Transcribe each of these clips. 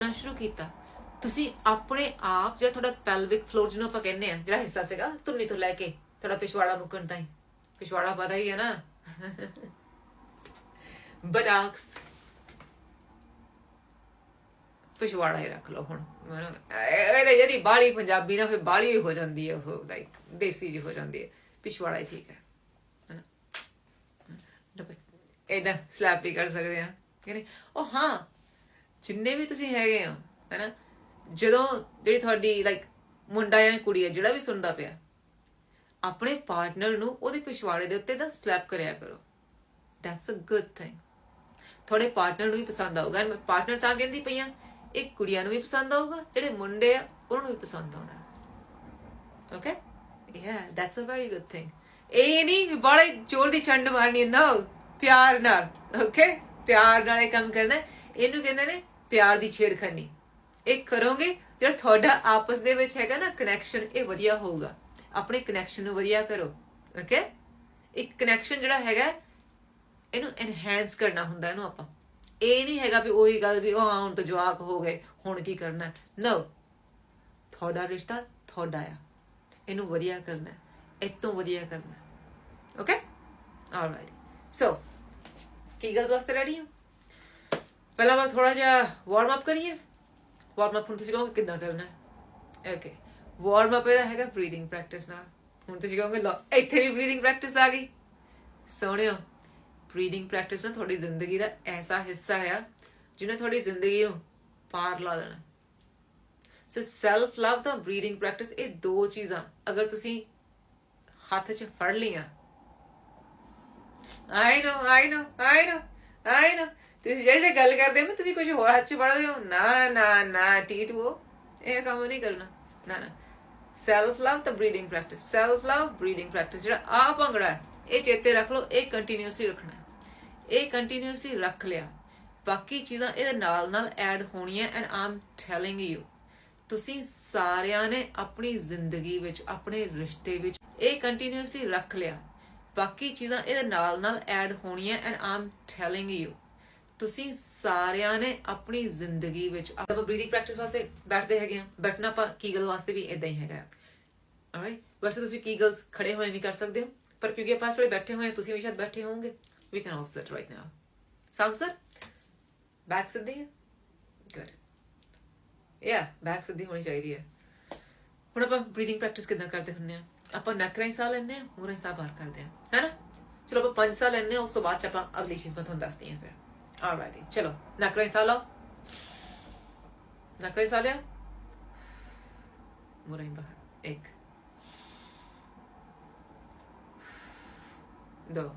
ਕਰਨਾ ਸ਼ੁਰੂ ਕੀਤਾ। ਤੁਸੀਂ ਆਪਣੇ ਆਪ ਜਿਹੜਾ ਤੁਹਾਡਾ ਪੈਲਵਿਕ ਫਲੋਰ ਜਿਹਨੂੰ ਆਪਾਂ ਕਹਿੰਦੇ ਆ ਜਿਹੜਾ ਹਿੱਸਾ ਸੀਗਾ, ਧੁੰਨੀ ਤੋਂ ਲੈ ਕੇ ਤੁਹਾਡਾ ਪਿਛਵਾੜਾ ਮੁੱਕਣ ਤਾਈਂ। ਪਿਛਵਾੜਾ ਪਤਾ ਹੀ ਹੈ ਨਾ। ਬਟਾਕਸ ਪਿਛਵਾੜਾ ਹੀ ਰੱਖ ਲਓ ਹੁਣ। ਮੈਨੂੰ ਜਿਹੜੀ ਬਾਲੀ ਪੰਜਾਬੀ ਨਾ, ਫਿਰ ਬਾਲੀ ਹੋ ਜਾਂਦੀ ਹੈ ਉਹ ਲਾਈਕ ਦੇਸੀ ਜੀ ਹੋ ਜਾਂਦੀ ਹੈ। ਪਿਛਵਾੜਾ ਹੀ ਠੀਕ ਹੈ। ਹਨਾ? ਇਹਦਾ ਸਲੈਪ ਵੀ ਕਰ ਸਕਦੇ ਆ ਕਹਿੰਦੇ ਉਹ ਹਾਂ ਜਿੰਨੇ ਵੀ ਤੁਸੀਂ ਹੈਗੇ ਹੋ, ਹੈਨਾ? ਜਦੋਂ ਜਿਹੜੀ ਤੁਹਾਡੀ ਲਾਈਕ ਮੁੰਡਾ ਜਾਂ ਕੁੜੀ ਹੈ ਜਿਹੜਾ ਵੀ ਸੁਣਦਾ ਪਿਆ, ਆਪਣੇ ਪਾਰਟਨਰ ਨੂੰ ਉਹਦੇ ਪਿਛਵਾੜੇ ਦੇ ਉੱਤੇ ਦਾ ਸਲੈਪ ਕਰਿਆ ਕਰੋ। ਦੈਟਸ ਅ ਗੁੱਡ ਥਿੰਗ ਤੁਹਾਡੇ ਪਾਰਟਨਰ ਨੂੰ ਵੀ ਪਸੰਦ ਆਊਗਾ। ਮੈਂ ਪਾਰਟਨਰ ਤਾਂ ਕਹਿੰਦੀ ਪਈਆਂ ਇਹ ਕੁੜੀਆਂ ਨੂੰ ਵੀ ਪਸੰਦ ਆਊਗਾ, ਜਿਹੜੇ ਮੁੰਡੇ ਆ, ਉਹਨਾਂ ਨੂੰ ਵੀ ਪਸੰਦ ਆਉਂਦਾ। Okay yeah that's a very good thing ਇਹ ਨਹੀਂ ਵੀ ਬੜਾ ਜ਼ੋਰ ਦੀ ਛੰਡ ਮਾਰਨੀ ਨੋ ਪਿਆਰ ਨਾਲ। ਓਕੇ ਪਿਆਰ ਨਾਲ ਇਹ ਕੰਮ ਕਰਨਾ। ਇਹਨੂੰ ਕਹਿੰਦੇ ਨੇ ਪਿਆਰ ਦੀ ਛੇੜਖਾਨੀ। ਇਹ ਕਰੋਗੇ ਜਿਹੜਾ ਤੁਹਾਡਾ ਆਪਸ ਦੇ ਵਿੱਚ ਹੈਗਾ ਨਾ ਕਨੈਕਸ਼ਨ ਇਹ ਵਧੀਆ ਹੋਊਗਾ। ਆਪਣੇ ਕਨੈਕਸ਼ਨ ਨੂੰ ਵਧੀਆ ਕਰੋ ਓਕੇ ਇੱਕ ਕਨੈਕਸ਼ਨ ਜਿਹੜਾ ਹੈਗਾ ਇਹਨੂੰ ਐਨਹਾਂਸ ਕਰਨਾ ਹੁੰਦਾ ਇਹਨੂੰ ਆਪਾਂ। ਇਹ ਨਹੀਂ ਹੈਗਾ ਵੀ ਉਹੀ ਗੱਲ ਵੀ ਉਹ ਹਾਂ, ਹੁਣ ਤਾਂ ਜਵਾਕ ਹੋ ਗਏ ਹੁਣ ਕੀ ਕਰਨਾ? ਨੋ ਤੁਹਾਡਾ ਰਿਸ਼ਤਾ ਤੁਹਾਡਾ ਆ। ਇਹਨੂੰ ਵਧੀਆ ਕਰਨਾ ਹੈ ਇਹ ਤੋਂ ਵਧੀਆ ਕਰਨਾ ਓਕੇ ਆਲਰਾਈਟ ਸੋ ਕੀ ਗੱਲ ਵਾਸਤੇ ਰੈਡੀ ਹੋ? ਪਹਿਲਾਂ ਮੈਂ ਥੋੜਾ ਜਿਹਾ ਵਾਰਮ ਅਪ ਕਰੀਏ। ਵਾਰਮ ਅਪ ਹੁਣ ਤੁਸੀਂ ਕਹੋਗੇ ਕਿੱਦਾਂ ਕਰਨਾ ਹੈ? ਓਕੇ ਵਾਰਮ ਅਪ ਇਹਦਾ ਹੈਗਾ ਬਰੀਥਿੰਗ ਪ੍ਰੈਕਟਿਸ ਨਾਲ। ਹੁਣ ਤੁਸੀਂ ਕਹੋਗੇ ਲੋ ਇੱਥੇ ਵੀ ਬਰੀਥਿੰਗ ਪ੍ਰੈਕਟਿਸ ਆ ਗਈ। ਸੋਹਣਿਓ ਬਰੀਥਿੰਗ ਪ੍ਰੈਕਟਿਸ ਨਾ ਤੁਹਾਡੀ ਜ਼ਿੰਦਗੀ ਦਾ ਐਸਾ ਹਿੱਸਾ ਆ ਜਿਹਨੇ ਤੁਹਾਡੀ ਜ਼ਿੰਦਗੀ ਨੂੰ ਪਾਰ ਲਾ ਦੇਣਾ। ਸੋ ਸੈਲਫ ਲਵ ਦਾ ਬਰੀਥਿੰਗ ਪ੍ਰੈਕਟਿਸ ਇਹ ਦੋ ਚੀਜ਼ਾਂ, ਅਗਰ ਤੁਸੀਂ ਹੱਥ 'ਚ ਫੜ ਲਈਆਂ। ਆਈ ਨੋ ਆਈ ਨੋ ਆਈ ਨੋ ਆਈ ਨੋ ਤੁਸੀਂ ਜਿਹੜੇ ਗੱਲ ਕਰਦੇ ਹੋ ਤੁਸੀਂ ਕੁਝ ਹੋਰ ਹੱਥ 'ਚ ਫੜਦੇ ਹੋ? ਨਾ ਨਾ ਨਾ ਟੀਟ ਇਹ ਕੰਮ ਨਹੀਂ ਕਰਨਾ। ਨਾ ਨਾ। ਸੈਲਫ ਲਵ ਤਾਂ breathing practice self love breathing practice ਜਿਹੜਾ ਆ ਭੰਗੜਾ ਹੈ, ਇਹ ਚੇਤੇ ਰੱਖ ਲਓ ਇਹ ਕੰਟੀਨਿਊਸਲੀ ਰੱਖਣਾ ਇਹ ਕੰਟੀਨਿਊਸਲੀ ਰੱਖ ਲਿਆ। ਬਾਕੀ ਚੀਜ਼ਾਂ ਇਹਦੇ ਨਾਲ ਨਾਲ ਐਡ ਹੋਣੀਆਂ ਐਂਡ ਆਮ ਟੈਲਿੰਗ ਯੂ ਤੁਸੀਂ ਸਾਰਿਆਂ ਨੇ ਆਪਣੀ ਜ਼ਿੰਦਗੀ ਵਿੱਚ ਆਪਣੇ ਰਿਸ਼ਤੇ ਵਿੱਚ ਇਹ ਕੰਟੀਨਿਊਸਲੀ ਰੱਖ ਲਿਆ। ਬਾਕੀ ਚੀਜ਼ਾਂ ਇਹਦੇ ਨਾਲ ਨਾਲ ਐਡ ਹੋਣੀਆਂ ਐਂਡ ਆਮ ਟੈਲਿੰਗ ਯੂ ਤੁਸੀਂ ਸਾਰਿਆਂ ਨੇ ਆਪਣੀ ਜ਼ਿੰਦਗੀ ਵਿੱਚ ਆਪਾਂ ਬਰੀਥਿੰਗ ਪ੍ਰੈਕਟਿਸ ਵਾਸਤੇ ਬੈਠਦੇ ਹੈਗੇ ਆ। ਬੈਠਣਾ ਆਪਾਂ ਕੀਗਲ ਵਾਸਤੇ ਵੀ ਇਦਾਂ ਹੀ ਹੈਗਾ। ਆਲਰਾਈਟ ਵੈਸੇ ਤੁਸੀਂ ਕੀਗਲਸ ਖੜੇ ਹੋਏ ਵੀ ਕਰ ਸਕਦੇ ਹੋ, ਪਰ ਕਿਉਂਕਿ ਆਪਾਂ ਇਸ ਬੈਠੇ ਹੋਏ ਤੁਸੀਂ ਵੀ ਸ਼ਾਇਦ ਬੈਠੇ ਹੋਵੋਗੇ। We can also sit right now sounds good back ਸਿੱਧੀ ਹੈ? ਗੁੱਡ ਯਾ ਬੈਕ ਸਿੱਧੀ ਹੋਣੀ ਚਾਹੀਦੀ ਹੈ। ਹੁਣ ਆਪਾਂ ਬਰੀਥਿੰਗ ਪ੍ਰੈਕਟਿਸ ਕਿਦਾਂ ਕਰਦੇ ਹੁੰਨੇ ਆ ਆਪਾਂ ਨੱਕ ਰਾਹੀਂ ਸਾਹ ਲੈਂਦੇ ਆ ਮੂੰਹ ਰਾਹੀਂ ਸਾਹ ਬਾਹਰ ਕੱਢਦੇ ਆ ਹੈਨਾ ਚਲੋ ਆਪਾਂ ਪੰਜ ਸਾਹ ਲੈਂਦੇ ਆ ਉਸ ਤੋਂ ਬਾਅਦ ਚ ਆਪਾਂ ਅਗਲੀ ਚੀਜ਼ ਮੈਂ ਤੁਹਾਨੂੰ ਦੱਸਦੀ ਹਾਂ ਫਿਰ। ਆਲਰਾਈਟ ਚਲੋ ਨੱਕ ਰਾਹੀਂ ਸਾਹ ਲਓ ਨੱਕ ਰਾਹੀਂ ਸਾਹ ਲਿਆ ਮੂੰਹ ਰਾਹੀਂ ਬਾਹਰ ਇੱਕ ਦੋ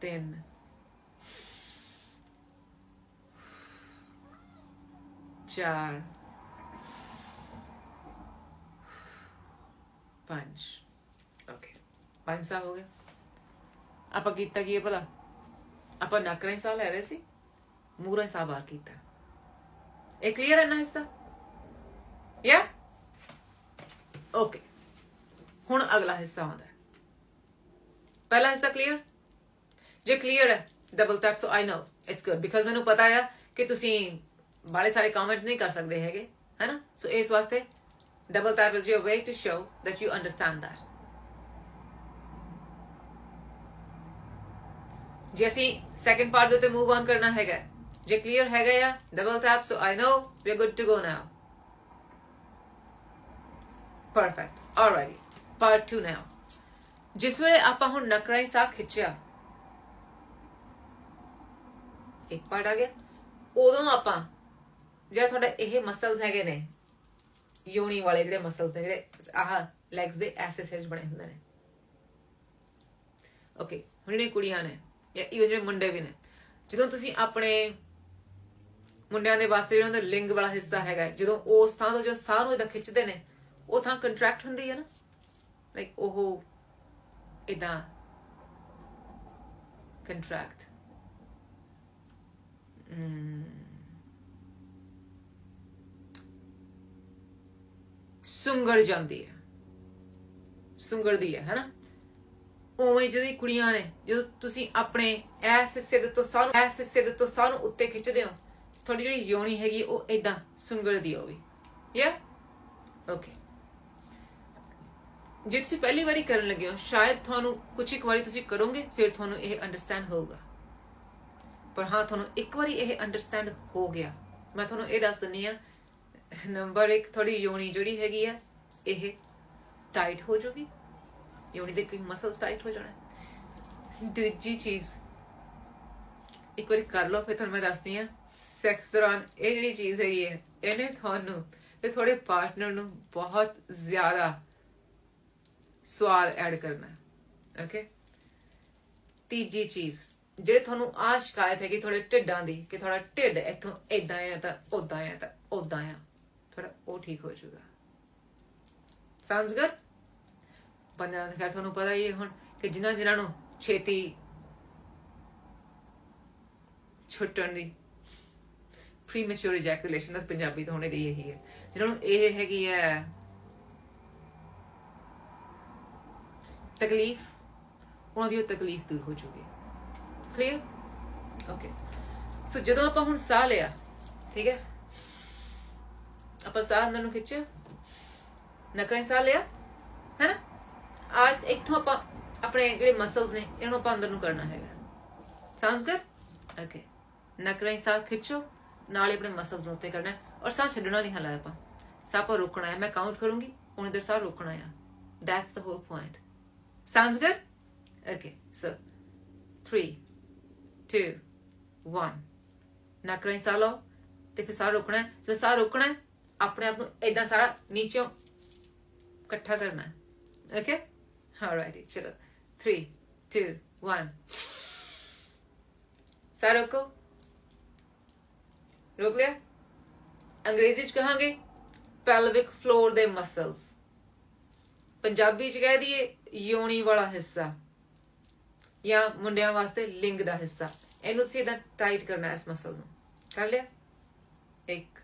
ਤਿੰਨ ਚਾਰ ਪੰਜ ਓਕੇ ਪੰਜ ਸਾਹ ਹੋ ਗਿਆ ਆਪਾਂ ਕੀਤਾ ਕੀ ਹੈ ਭਲਾ? ਆਪਾਂ ਨੱਕ ਰਾਹੀਂ ਸਾਹ ਲੈ ਰਹੇ ਸੀ, ਮੂੰਹ ਰਾਹੀਂ ਸਾਹ ਬਾਹਰ ਕੀਤਾ। ਇਹ ਕਲੀਅਰ ਹੈ ਨਾ ਹਿੱਸਾ ਯਾ ਓਕੇ ਹੁਣ ਅਗਲਾ ਹਿੱਸਾ ਆਉਂਦਾ ਪਹਿਲਾ ਹਿੱਸਾ ਕਲੀਅਰ ਜੇ ਕਲੀਅਰ ਹੈ double tap so I know it's good because ਮੈਨੂੰ ਪਤਾ ਆ ਕਿ ਤੁਸੀਂ ਬਾਲੇ ਸਾਰੇ ਕਮੈਂਟ ਨਹੀਂ ਕਰ ਸਕਦੇ ਹੈਗੇ, ਹੈਨਾ? ਸੋ ਇਸ ਵਾਸਤੇ double tap is your way to show that you understand that ਜੇ ਅਸੀਂ ਸੈਕੰਡ ਪਾਰਟ ਦੇ ਉੱਤੇ ਮੂਵ ਔਨ ਕਰਨਾ ਹੈਗਾ ਜੇ ਕਲੀਅਰ ਹੈਗਾ ਆ double tap so I know we are good to go now perfect alright part 2 now ਜਿਸ ਵੇਲੇ ਆਪਾਂ ਹੁਣ ਨਕਰਾਈ ਸਾਹ ਖਿੱਚਿਆ, ਇੱਕ ਪਾਰਟ ਆ ਗਿਆ, ਉਦੋਂ ਆਪਾਂ ਜਿਹੜਾ ਤੁਹਾਡਾ ਇਹ ਮਸਲਸ ਹੈਗੇ ਨੇ, ਯੋਨੀ ਵਾਲੇ ਜਿਹੜੇ ਮਸਲਸ ਨੇ, ਜਿਹੜੇ ਆਹ ਲੈਗਸ ਦੇ ਐਸੇ ਸੇਜ ਬਣੇ ਹੁੰਦੇ ਨੇ। ਓਕੇ ਹੁਣ ਜਿਹੜੇ ਕੁੜੀਆਂ ਨੇ ਜਾਂ even ਜਿਹੜੇ ਮੁੰਡੇ ਵੀ ਨੇ। ਜਦੋਂ ਤੁਸੀਂ ਆਪਣੇ ਮੁੰਡਿਆਂ ਦੇ ਵਾਸਤੇ ਜਿਹੜਾ ਉਹਦਾ ਲਿੰਗ ਵਾਲਾ ਹਿੱਸਾ ਹੈਗਾ ਜਦੋਂ ਉਸ ਥਾਂ ਤੋਂ ਜੋ ਸਾਹ ਨੂੰ ਇਹਦਾ ਖਿੱਚਦੇ ਨੇ, ਉਹ ਥਾਂ ਕੰਟਰੈਕਟ ਹੁੰਦੀ ਹੈ ਨਾ? ਲਾਈਕ ਉਹ ਇਦਾਂ ਕੰਟਰੈਕਟ ਸੁੰਗੜ ਜਾਂਦੀ ਹੈ। ਸੁੰਗੜਦੀ ਹੈ ਹੈਨਾ ਉਵੇਂ ਜਿਹੜੀ ਕੁੜੀਆਂ ਨੇ, ਜਦੋਂ ਤੁਸੀਂ ਆਪਣੇ ਐਸ ਹਿੱਸੇ ਦੇ ਤੋਂ ਸਾਹ ਐਸ ਹਿੱਸੇ ਦੇ ਤੋਂ ਸਾਹ ਉੱਤੇ ਖਿੱਚਦੇ ਹੋ, ਤੁਹਾਡੀ ਜਿਹੜੀ ਯੋਨੀ ਹੈਗੀ, ਉਹ ਇਦਾਂ ਸੁੰਗੜਦੀ ਹੋਵੇ। ਯਾ ਓਕੇ ਜੇ ਤੁਸੀਂ ਪਹਿਲੀ ਵਾਰੀ ਕਰਨ ਲੱਗੇ ਹੋ, ਸ਼ਾਇਦ ਤੁਹਾਨੂੰ ਕੁਝ ਇੱਕ ਵਾਰੀ ਤੁਸੀਂ ਕਰੋਗੇ, ਫਿਰ ਤੁਹਾਨੂੰ ਇਹ ਅੰਡਰਸਟੈਂਡ ਹੋਊਗਾ। ਪਰ ਹਾਂ, ਤੁਹਾਨੂੰ ਇੱਕ ਵਾਰੀ ਇਹ ਅੰਡਰਸਟੈਂਡ ਹੋ ਗਿਆ। ਮੈਂ ਤੁਹਾਨੂੰ ਇਹ ਦੱਸ ਦਿੰਨੀ ਆ ਨੰਬਰ 1 ਤੁਹਾਡੀ ਯੋਨੀ ਜਿਹੜੀ ਹੈਗੀ ਆ, ਇਹ ਟਾਈਟ ਹੋ ਜਾਊਗੀ ਯੋਨੀ ਦੇ ਕੋਈ ਮਸਲਸ ਟਾਈਟ ਹੋ ਜਾਣਾ ਦੂਜੀ ਚੀਜ਼ ਇੱਕ ਵਾਰੀ ਕਰ ਲਓ ਫਿਰ ਤੁਹਾਨੂੰ ਮੈਂ ਦੱਸਦੀ ਆ ਸੈਕਸ ਦੌਰਾਨ ਇਹ ਜਿਹੜੀ ਚੀਜ਼ ਹੈਗੀ ਹੈ ਇਹਨੇ ਤੁਹਾਨੂੰ ਤੇ ਤੁਹਾਡੇ ਪਾਰਟਨਰ ਨੂੰ ਬਹੁਤ ਜ਼ਿਆਦਾ ਸਵਾਦ ਐਡ ਕਰਨਾ ਓਕੇ ਤੀਜੀ ਚੀਜ਼ ਜਿਹੜੇ ਤੁਹਾਨੂੰ ਆ ਸ਼ਿਕਾਇਤ ਹੈਗੀ ਤੁਹਾਡੇ ਢਿੱਡਾਂ ਦੀ ਕਿ ਤੁਹਾਡਾ ਢਿੱਡ ਇੱਥੋਂ ਇਦਾਂ ਆ ਤਾਂ ਉਦਾਂ ਆ ਤਾਂ ਉਦਾਂ ਆ ਥੋੜਾ ਉਹ ਠੀਕ ਹੋ ਜਾਊਗਾ ਸਾਊਂਡਸ ਗੁੱਡ ਬੰਦਾ ਖੈਰ ਤੁਹਾਨੂੰ ਪਤਾ ਹੀ ਹੈ ਹੁਣ ਕਿ ਜਿਨ੍ਹਾਂ ਜਿਨ੍ਹਾਂ ਨੂੰ ਛੇਤੀ ਛੁੱਟਣ ਦੀ ਪ੍ਰੀਮੈਚੁਰ ਇਜੈਕੂਲੇਸ਼ਨ ਦਾ ਪੰਜਾਬੀ ਤਾਂ ਹੋਣੇ ਦੀ ਇਹੀ ਹੈ। ਜਿਹਨਾਂ ਨੂੰ ਇਹ ਹੈਗੀ ਹੈ ਤਕਲੀਫ, ਉਹਨਾਂ ਦੀ ਉਹ ਤਕਲੀਫ ਦੂਰ ਹੋ ਜੂਗੀ। ਕਲੀਅਰ ਓਕੇ ਸੋ ਜਦੋਂ ਆਪਾਂ ਹੁਣ ਸਾਹ ਲਿਆ, ਠੀਕ ਹੈ? ਆਪਾਂ ਸਾਹ ਅੰਦਰ ਨੂੰ ਖਿੱਚਿਆ? ਨਕਰਾਂ ਸਾਹ ਲਿਆ? ਹੈ ਨਾ? ਅੱਜ ਇੱਥੋਂ ਆਪਾਂ ਆਪਣੇ ਜਿਹੜੇ ਮਸਲਸ ਨੇ, ਇਹਨਾਂ ਨੂੰ ਆਪਾਂ ਅੰਦਰ ਨੂੰ ਕਰਨਾ ਹੈਗਾ। ਸਾਊਂਡਸ ਗੁੱਡ ਓਕੇ ਨਕਰਾਂ ਸਾਹ ਖਿੱਚੋ, ਨਾਲ ਆਪਣੇ ਮਸਲਸ ਨੂੰ ਉੱਤੇ ਕਰਨਾ ਔਰ ਸਾਹ ਛੱਡਣਾ ਨਹੀਂ ਹਲਾ ਆਪਾਂ। ਸਾਹ ਪਰ ਰੋਕਣਾ ਹੈ। ਮੈਂ ਕਾਊਂਟ ਕਰੂੰਗੀ ਉਹਨੇ ਦਰ ਸਾਹ ਰੋਕਣਾ ਹੈ that's the whole point sounds good okay so 3 2 1 ਨਕਰਾਂ ਸਾਹ ਲਓ, ਤੇ ਫਿਰ ਸਾਹ ਰੋਕਣਾ ਹੈ। ਜਦੋਂ ਸਾਹ ਰੋਕਣਾ ਹੈ, ਆਪਣੇ ਆਪ ਨੂੰ ਇਦਾਂ ਸਾਰਾ ਨੀਚੋਂ ਇਕੱਠਾ ਕਰਨਾ ਹੈ। ਓਕੇ alrighty ਚਲੋ 3 2 1 ਸਾਹ ਰੋਕੋ ਰੋਕ ਲਿਆ ਅੰਗਰੇਜ਼ੀ ਚ ਕਹਾਂਗੇ ਪੈਲਵਿਕ ਫਲੋਰ ਦੇ ਮਸਲਸ ਪੰਜਾਬੀ ਚ ਕਹਿ ਦਈਏ ਯੋਨੀ ਵਾਲਾ ਹਿੱਸਾ ਜਾਂ ਮੁੰਡਿਆਂ ਵਾਸਤੇ ਲਿੰਗ ਦਾ ਹਿੱਸਾ। ਇਹਨੂੰ ਤੁਸੀਂ ਇਦਾਂ ਟਾਈਟ ਕਰਨਾ ਇਸ ਮਸਲ ਨੂੰ। ਕਰ ਲਿਆ? 1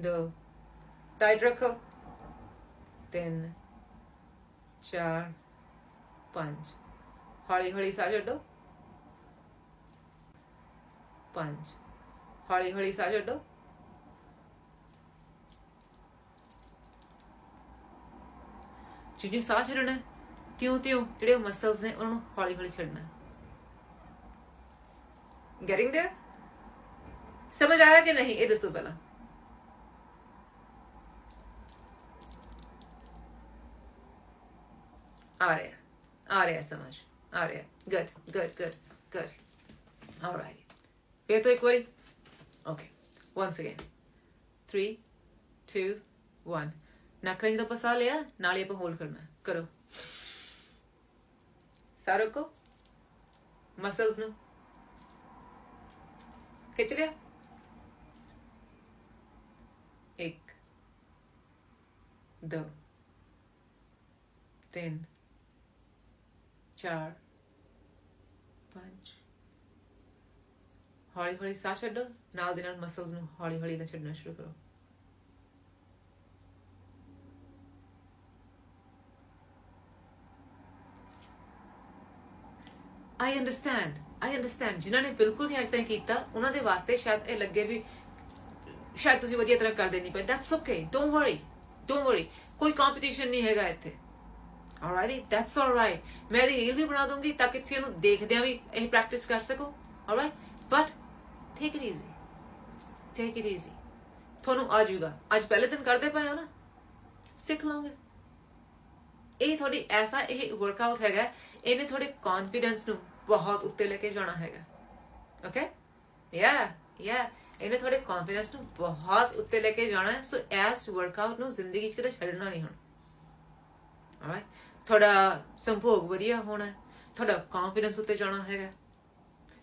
2 ਟਾਈਟ ਰੱਖੋ। ਤਿੰਨ 4 5 ਹੌਲੀ ਹੌਲੀ ਸਾਹ ਛੱਡੋ 5 ਹੌਲੀ ਹੌਲੀ ਸਾਹ ਛੱਡੋ ਜਿਉਂ ਸਾਹ ਛੱਡਣਾ ਤਿਉ ਤਿਉ ਜਿਹੜੇ ਮਸਲਸ ਨੇ ਉਹਨਾਂ ਨੂੰ ਹੌਲੀ ਹੌਲੀ ਛੱਡਣਾ ਹੈ। getting ਸਮਝ ਆਇਆ ਕਿ ਨਹੀਂ? ਇਹ ਦੱਸੋ ਪਹਿਲਾਂ। ਆ ਰਿਹਾ ਆ ਰਿਹਾ ਸਮਝ ਆ ਰਿਹਾ good good good good alright ਫਿਰ ਤੋਂ ਇੱਕ ਵਾਰੀ ਓਕੇ ਵਾਂਸ ਅਗੇਨ 3 2 1 ਨਕਰਾਂ ਜਦੋਂ ਪਸਾ ਲਿਆ ਨਾਲੇ ਆਪਾਂ ਹੋਲਡ ਕਰਨਾ ਕਰੋ ਸਾਰੋ ਕੋ ਮਸਲਸ ਨੂੰ ਖਿੱਚ ਲਿਆ ਇੱਕ ਦੋ ਤਿੰਨ ਚਾਰ, ਪੰਜ। ਹੌਲੀ ਹੌਲੀ ਸਾਹ ਛੱਡੋ, ਨਾਲ ਦੇ ਨਾਲ ਮਸਲਸ ਨੂੰ ਹੌਲੀ ਹੌਲੀ ਨਾਲ ਛੱਡਣਾ ਸ਼ੁਰੂ ਕਰੋ। ਆਈ ਅੰਡਰਸਟੈਂਡ ਆਈ ਅੰਡਰਸਟੈਂਡ ਜਿਨ੍ਹਾਂ ਨੇ ਬਿਲਕੁਲ ਨਹੀਂ ਅੱਜ ਤੱਕ ਕੀਤਾ, ਉਹਨਾਂ ਦੇ ਵਾਸਤੇ ਸ਼ਾਇਦ ਇਹ ਲੱਗੇ ਵੀ ਸ਼ਾਇਦ ਤੁਸੀਂ ਵਧੀਆ ਤਰ੍ਹਾਂ ਕਰ ਦੇਣੀ ਪਏ। That's okay don't worry don't worry ਕੋਈ ਕੰਪੀਟੀਸ਼ਨ ਨਹੀਂ ਹੈਗਾ ਇੱਥੇ। Alrighty, that's alright. ਮੈਂ ਰੀਲ ਵੀ ਬਣਾ ਦੂੰਗੀ ਤਾਂ ਕਿ ਤੁਸੀਂ ਇਹਨੂੰ ਦੇਖਦਿਆਂ ਵੀ ਇਹ ਪ੍ਰੈਕਟਿਸ ਕਰ ਸਕੋ। Alright, but take it easy. Take it easy. ਤੁਹਾਨੂੰ ਆ ਜਾਊਗਾ। ਅੱਜ ਪਹਿਲੇ ਦਿਨ ਕਰਦੇ ਪਏ ਹੋ ਨਾ? ਸਿੱਖ ਲਓਗੇ ਇਹ ਤੁਹਾਡੀ ਐਸਾ ਇਹ ਵਰਕਆਊਟ ਹੈਗਾ, ਇਹਨੇ ਤੁਹਾਡੇ ਕੌਨਫੀਡੈਂਸ ਨੂੰ ਬਹੁਤ ਉੱਤੇ ਲੈ ਕੇ ਜਾਣਾ ਹੈਗਾ। ਓਕੇ ਯਾ ਯਾ ਇਹਨੇ ਤੁਹਾਡੇ ਕੌਨਫੀਡੈਂਸ ਨੂੰ ਬਹੁਤ ਉੱਤੇ ਲੈ ਕੇ ਜਾਣਾ ਹੈ। ਸੋ ਐਸ ਵਰਕਆਊਟ ਨੂੰ ਜ਼ਿੰਦਗੀ 'ਚ ਕਦੇ ਛੱਡਣਾ ਨਹੀਂ ਹੁਣ। ਆਲਰਾਈਟ ਤੁਹਾਡਾ ਸੰਭੋਗ ਵਧੀਆ ਹੋਣਾ, ਤੁਹਾਡਾ ਕੌਨਫੀਡੈਂਸ ਉੱਤੇ ਜਾਣਾ ਹੈਗਾ।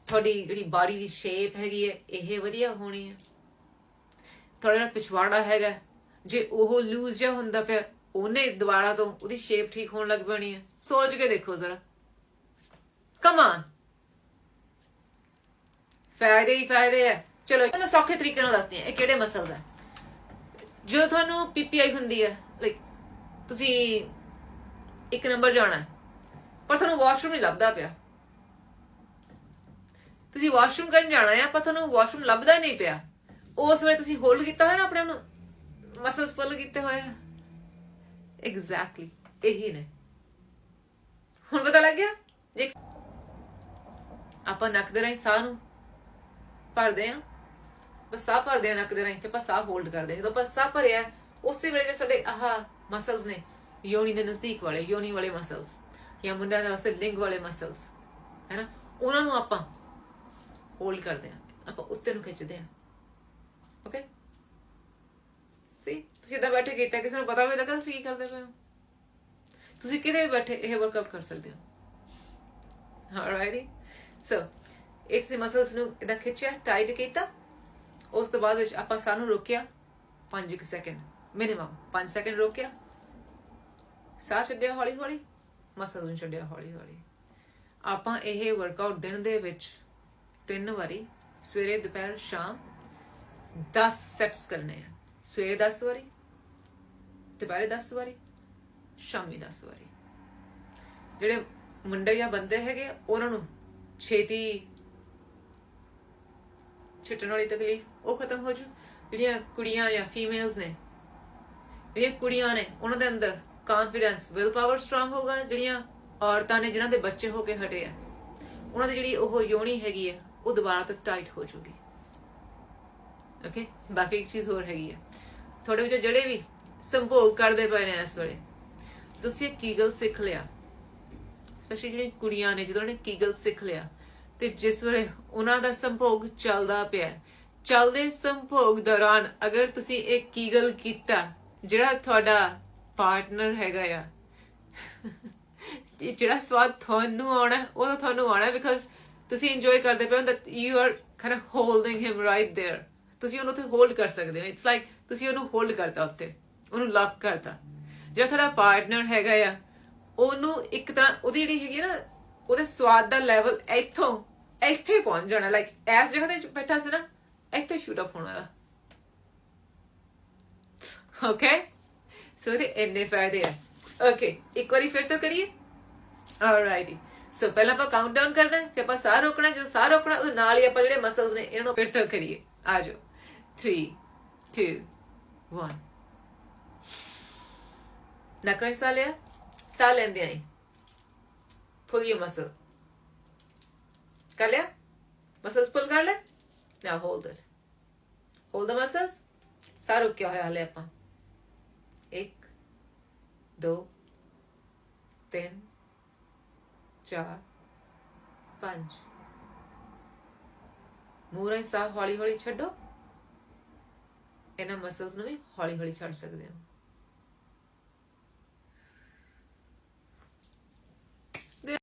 ਤੁਹਾਡੀ ਜਿਹੜੀ ਬਾਡੀ ਦੀ ਸ਼ੇਪ ਹੈਗੀ ਹੈ, ਇਹ ਵਧੀਆ ਹੋਣੀ ਹੈ। ਤੁਹਾਡਾ ਜਿਹੜਾ ਪਿਛਵਾੜਾ ਹੈਗਾ। ਜੇ ਉਹ ਲੂਜ਼ ਜਿਹਾ ਹੁੰਦਾ ਪਿਆ, ਉਹਨੇ ਦੁਬਾਰਾ ਤੋਂ ਉਹਦੀ ਸ਼ੇਪ ਠੀਕ ਹੋਣ ਲੱਗ ਪੈਣੀ ਹੈ। ਸੋਚ ਕੇ ਦੇਖੋ ਜ਼ਰਾ। ਕਮ ਔਨ ਫਾਇਦੇ ਹੀ ਫਾਇਦੇ ਹੈ ਚਲੋ, ਤੁਹਾਨੂੰ ਸੌਖੇ ਤਰੀਕੇ ਨਾਲ ਦੱਸਦੀ ਹਾਂ, ਇਹ ਕਿਹੜੇ ਮਸਲਸ ਹੈ ਜੋ ਤੁਹਾਨੂੰ ਪੀਪੀਆਈ ਹੁੰਦੀ ਹੈ ਲਾਈਕ ਤੁਸੀਂ ਇੱਕ ਨੰਬਰ ਜਾਣਾ ਪਰ ਤੁਹਾਨੂੰ ਵਾਸ਼ਰੂਮ ਨਹੀਂ ਲੱਭਦਾ ਪਿਆ। ਤੁਸੀਂ ਵਾਸ਼ਰੂਮ ਕਰਨ ਜਾਣਾ ਹੈ, ਪਰ ਤੁਹਾਨੂੰ ਵਾਸ਼ਰੂਮ ਲੱਭਦਾ ਨਹੀਂ ਪਿਆ। ਉਸ ਵੇਲੇ ਤੁਸੀਂ ਹੋਲਡ ਕੀਤਾ ਹੋਇਆ ਨਾ ਆਪਣੇ ਨੂੰ? ਮਸਲਸ ਪੁੱਲ ਕੀਤੇ ਹੋਏ ਆ। ਐਗਜ਼ੈਕਟਲੀ ਇਹੀ ਨੇ। ਹੁਣ ਪਤਾ ਲੱਗ ਗਿਆ? ਜੇ ਆਪਾਂ ਨੱਕ ਦੇ ਰਾਹੀਂ ਸਾਹ ਨੂੰ ਭਰਦੇ ਆ ਬਸ ਸਾਹ ਭਰਦੇ ਆ ਨੱਕ ਦੇ ਰਾਹੀਂ, ਤੇ ਆਪਾਂ ਸਾਹ ਹੋਲਡ ਕਰਦੇ ਆ ਜਦੋਂ ਆਪਾਂ ਸਾਹ ਭਰਿਆ, ਉਸੇ ਵੇਲੇ ਜਿਹੜੇ ਸਾਡੇ ਆਹ ਮਸਲਸ ਨੇ ਯੋਨੀ ਦੇ ਨਜ਼ਦੀਕ ਵਾਲੇ, ਯੋਨੀ ਵਾਲੇ ਮਸਲਸ ਜਾਂ ਮੁੰਡਿਆਂ ਦੇ ਵਾਸਤੇ ਲਿੰਗ ਵਾਲੇ ਮਸਲਸ ਹੈਨਾ? ਉਹਨਾਂ ਨੂੰ ਆਪਾਂ ਹੋਲਡ ਕਰਦੇ ਆ ਆਪਾਂ ਉੱਤੇ ਨੂੰ ਖਿੱਚਦੇ ਆ ਓਕੇ ਸੀ ਤੁਸੀਂ ਤਾਂ ਬੈਠੇ ਕੀਤਾ, ਕਿਸੇ ਨੂੰ ਪਤਾ ਵੀ ਲੱਗਾ ਤੁਸੀਂ ਕੀ ਕਰਦੇ ਪਏ ਹੋ? ਤੁਸੀਂ ਕਿਤੇ ਵੀ ਬੈਠੇ, ਇਹ ਵਰਕਆਊਟ ਕਰ ਸਕਦੇ ਹੋ। ਆਲਰਾਈਟੀ ਸੋ ਇੱਕ ਸੀ ਮਸਲਸ ਨੂੰ ਇਦਾਂ ਖਿੱਚਿਆ ਟਾਈਟ ਕੀਤਾ। ਉਸ ਤੋਂ ਬਾਅਦ ਵਿੱਚ ਆਪਾਂ ਸਾਨੂੰ ਰੋਕਿਆ 5 ਸੈਕਿੰਡ ਮਿਨੀਮਮ 5 ਸੈਕਿੰਡ ਰੋਕਿਆ। ਸਾਹ ਛੱਡਿਆ ਹੌਲੀ ਹੌਲੀ ਮਸਲ ਨੂੰ ਛੱਡਿਆ ਹੌਲੀ ਹੌਲੀ ਆਪਾਂ ਇਹ ਵਰਕਆਊਟ ਦਿਨ ਦੇ ਵਿੱਚ ਤਿੰਨ ਵਾਰੀ, ਸਵੇਰੇ, ਦੁਪਹਿਰ, ਸ਼ਾਮ 10 ਸੈਟਸ ਕਰਨੇ ਆ। ਸਵੇਰੇ 10 ਵਾਰੀ, ਦੁਪਹਿਰੇ 10 ਵਾਰੀ, ਸ਼ਾਮੀ 10 ਵਾਰੀ। ਜਿਹੜੇ ਮੁੰਡੇ ਜਾਂ ਬੰਦੇ ਹੈਗੇ ਉਹਨਾਂ ਨੂੰ ਛੇਤੀ ਛਿੱਟਣ ਵਾਲੀ ਤਕਲੀਫ ਉਹ ਖਤਮ ਹੋ ਜੂ। ਜਿਹੜੀਆਂ ਕੁੜੀਆਂ ਜਾਂ ਫੀਮੇਲਸ ਨੇ, ਜਿਹੜੀਆਂ ਕੁੜੀਆਂ ਨੇ, ਉਹਨਾਂ ਦੇ ਅੰਦਰ ਕੌਨਫੀਡੈਂਸ ਵਿਲ ਪਾਵਰ ਸਟਰੋਂਗ ਹੋਗਾ ਜਿਹੜੀਆਂ ਔਰਤਾਂ ਨੇ ਜਿਨ੍ਹਾਂ ਦੇ ਬੱਚੇ ਹੋ ਕੇ ਹਟੇ ਆ। ਉਹਨਾਂ ਦੀ ਜਿਹੜੀ ਉਹ ਯੋਨੀ ਹੈਗੀ ਹੈ ਉਹ ਦੁਬਾਰਾ ਤੋਂ ਟਾਈਟ ਹੋ ਜੂਗੀ। ਓਕੇ ਬਾਕੀ ਇੱਕ ਚੀਜ਼ ਹੋਰ ਹੈਗੀ ਹੈ ਤੁਹਾਡੇ ਵਿੱਚ ਜਿਹੜੇ ਵੀ ਸੰਭੋਗ ਕਰਦੇ ਪਏ ਨੇ ਇਸ ਵੇਲੇ ਤੁਸੀਂ ਕੀਗਲ ਸਿੱਖ ਲਿਆ। ਸਪੈਸ਼ਲੀ ਜਿਹੜੀਆਂ ਕੁੜੀਆਂ ਨੇ ਜਦੋਂ ਨੇ ਕੀਗਲ ਸਿੱਖ ਲਿਆ ਤੇ ਜਿਸ ਵੇਲੇ ਉਹਨਾਂ ਦਾ ਸੰਭੋਗ ਚੱਲਦਾ ਪਿਆ ਹੈ, ਚੱਲਦੇ ਸੰਭੋਗ ਦੌਰਾਨ ਅਗਰ ਤੁਸੀਂ ਇਹ ਕੀਗਲ ਕੀਤਾ ਜਿਹੜਾ ਤੁਹਾਡਾ ਪਾਰਟਨਰ ਹੈਗਾ ਆ। ਜਿਹੜਾ ਸਵਾਦ ਤੁਹਾਨੂੰ ਆਉਣਾ, ਉਹ ਤਾਂ ਤੁਹਾਨੂੰ ਆਉਣਾ ਬਿਕਾਜ਼ ਤੁਸੀਂ ਇੰਜੋਏ ਕਰਦੇ ਪਏ ਹੋ that you are kind of holding him right there ਤੁਸੀਂ ਉਹਨੂੰ ਉੱਥੇ ਹੋਲਡ ਕਰ ਸਕਦੇ ਹੋ। ਇਟਸ ਲਾਈਕ ਤੁਸੀਂ ਉਹਨੂੰ ਹੋਲਡ ਕਰਤਾ ਉੱਤੇ ਉਹਨੂੰ ਲਵ ਕਰਤਾ। ਜਿਹੜਾ ਤੁਹਾਡਾ ਪਾਰਟਨਰ ਹੈਗਾ ਆ, ਉਹਨੂੰ ਇੱਕ ਤਰ੍ਹਾਂ ਉਹਦੀ ਜਿਹੜੀ ਹੈਗੀ ਆ ਨਾ, ਉਹਦੇ ਸਵਾਦ ਦਾ ਲੈਵਲ ਇੱਥੋਂ, ਇੱਥੇ ਪਹੁੰਚ ਜਾਣਾ। ਲਾਈਕ ਐਸ ਜਗ੍ਹਾ ਤੇ ਬੈਠਾ ਸੀ ਨਾ, ਇੱਥੇ ਸ਼ੂਟ ਅਪ ਹੋਣਾ ਦਾ ਓਕੇ ਸੋ ਤੇ ਇੰਨੇ ਫਾਇਦੇ ਆ ਓਕੇ ਇੱਕ ਵਾਰੀ ਫਿਰ ਤੋਂ ਕਰੀਏ ਆਲਰਾਈਟੀ ਸੋ ਪਹਿਲਾਂ ਆਪਾਂ ਕਾਊਂਟ ਡਾਊਨ ਕਰਨਾ ਹੈ, ਫਿਰ ਆਪਾਂ ਸਾਹ ਰੋਕਣਾ ਜਦੋਂ ਸਾਹ ਰੋਕਣਾ ਉਹਦੇ ਨਾਲ ਹੀ ਆਪਾਂ ਜਿਹੜੇ ਮਸਲਸ ਨੇ ਇਹਨਾਂ ਨੂੰ ਫਿਰ ਤੋਂ ਕਰੀਏ ਆ ਜਾਓ 3 2 1 ਨਕਰੇ ਸਾਹ ਲਿਆ ਸਾਹ ਲੈਂਦੇ ਆਈ ਪੁੱਲ ਯੂ ਮਸਲ ਕਰ ਲਿਆ ਮਸਲਸ ਪੁੱਲ ਕਰ ਲੈ now hold it. Hold the muscles. ਸਾਹ ਰੁਕਿਆ ਹੋਇਆ ਹਲੇ ਆਪਾਂ 1 2 3 4 5 ਮੂਰੇ ਸਾਹ ਹੌਲੀ ਹੌਲੀ ਛੱਡੋ। ਇਹਨਾਂ ਮਸਲਸ ਨੂੰ ਵੀ ਹੌਲੀ ਹੌਲੀ ਛੱਡ ਸਕਦੇ ਹੋ।